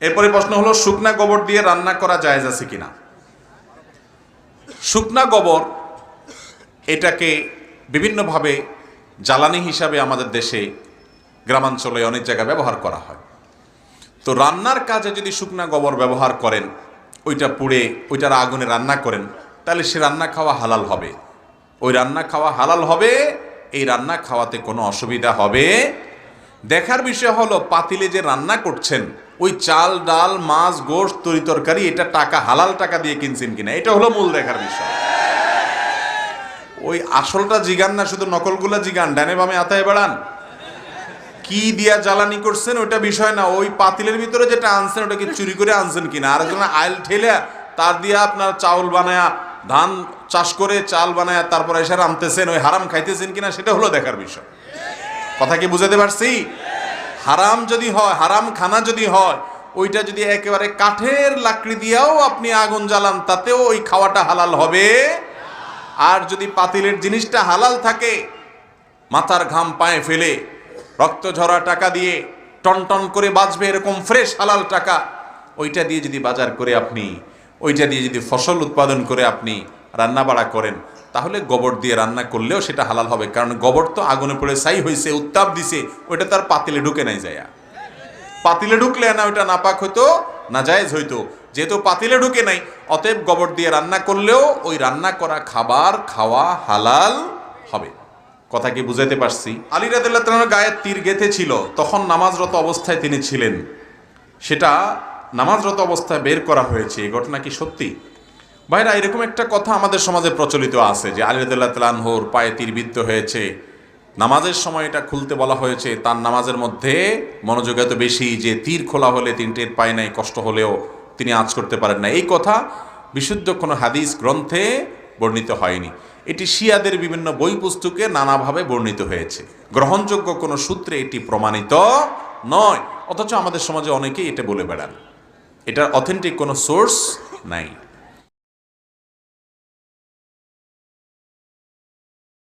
এরপরে প্রশ্ন হলো, শুকনা গোবর দিয়ে রান্না করা জায়েজ আছে কিনা? শুকনা গোবর এটাকে বিভিন্নভাবে জ্বালানি হিসাবে আমাদের দেশে, গ্রামাঞ্চলে অনেক জায়গায় ব্যবহার করা হয়। তো রান্নার কাজে যদি শুকনা গোবর ব্যবহার করেন, ওইটা পুড়ে, ওইটার আগুনে রান্না করেন, তাহলে সে রান্না খাওয়া হালাল হবে। ওই রান্না খাওয়া হালাল হবে, এই রান্না খাওয়াতে কোনো অসুবিধা হবে দেখার বিষয় হলো, পাতিলে যে রান্না করছেন, ওই চাল, ডাল, মাছ, গোশত, তরি তরকারি, এটা টাকা, হালাল টাকা দিয়ে কিনছেন কিনা? এটা হলো মূল দেখার বিষয়। ওই আসলটা জিগান না, শুধু নকলগুলা জিগান? ডানে বামে আতায় বেড়ান। কি দিয়া জ্বালানি করছেন ওটা বিষয় না। ওই পাতিলের ভিতরে যেটা আনছেন ওটা কি চুরি করে আনছেন কিনা? আর একজন আইল ঠেলে তার দিয়া আপনার চাউল বানায়া, ধান চাষ করে চাল বানায়া, তারপর এসে আনতেছেন ওই হারাম খাইতেছেন কিনা, সেটা হলো দেখার বিষয়। কথা কি বুঝাতে পারছি? হারাম যদি হয়, হারাম খানা যদি হয়, ওইটা যদি একেবারে কাঠের লাকড়ি দিয়েও আপনি আগুন জ্বালান, তাতেও ওই খাওয়াটা হালাল হবে। আর যদি পাতিলের জিনিসটা হালাল থাকে, মাথার ঘাম পায়ে ফেলে, রক্ত ঝরা টাকা দিয়ে টন টন করে বাঁচবে এরকম ফ্রেশ হালাল টাকা, ওইটা দিয়ে যদি বাজার করে আপনি, ওইটা দিয়ে যদি ফসল উৎপাদন করে আপনি রান্না বাড়া করেন তাহলে গোবর দিয়ে রান্না করলেও সেটা হালাল হবে, কারণ গোবর তো আগুনে পড়ে ছাই হয়েছে উত্তাপ দিছে, ওইটা তার পাতিলে ঢুকে নাই যায়। পাতিলে ঢুকলে না, ওইটা নাপাক হইতো না জায়েজ হইতো। যেহেতু পাতিলে ঢুকে নাই, অতএব গোবর দিয়ে রান্না করলেও ওই রান্না করা খাবার খাওয়া হালাল হবে। কথা কি বুঝাইতে পারছি? আলী রাদিল্লাহ গায়ে তীর গেথে ছিল, তখন নামাজরত অবস্থায় তিনি ছিলেন। সেটা নামাজরত অবস্থায় বের করা হয়েছে, এই ঘটনা কি সত্যি? ভাইরা, এরকম একটা কথা আমাদের সমাজে প্রচলিত আছে যে আলী রাদিল্লাহ তালানহর পায়ে তীরবিদ্ধ হয়েছে, নামাজের সময় এটা খুলতে বলা হয়েছে, তার নামাজের মধ্যে মনোযোগ এত বেশি যে তীর খোলা হলে তিনি টের পায় নাই, কষ্ট হলেও তিনি আজ করতে পারেন না এই কথা বিশুদ্ধ কোনো হাদিস গ্রন্থে বর্ণিত হয়নি। এটি শিয়াদের বিভিন্ন বই পুস্তকে নানাভাবে বর্ণিত হয়েছে। গ্রহণযোগ্য কোনো সূত্রে এটি প্রমাণিত নয়, অথচ আমাদের সমাজে অনেকেই এটা বলে বেড়ান। এটার অথেন্টিক কোনো সোর্স নাই।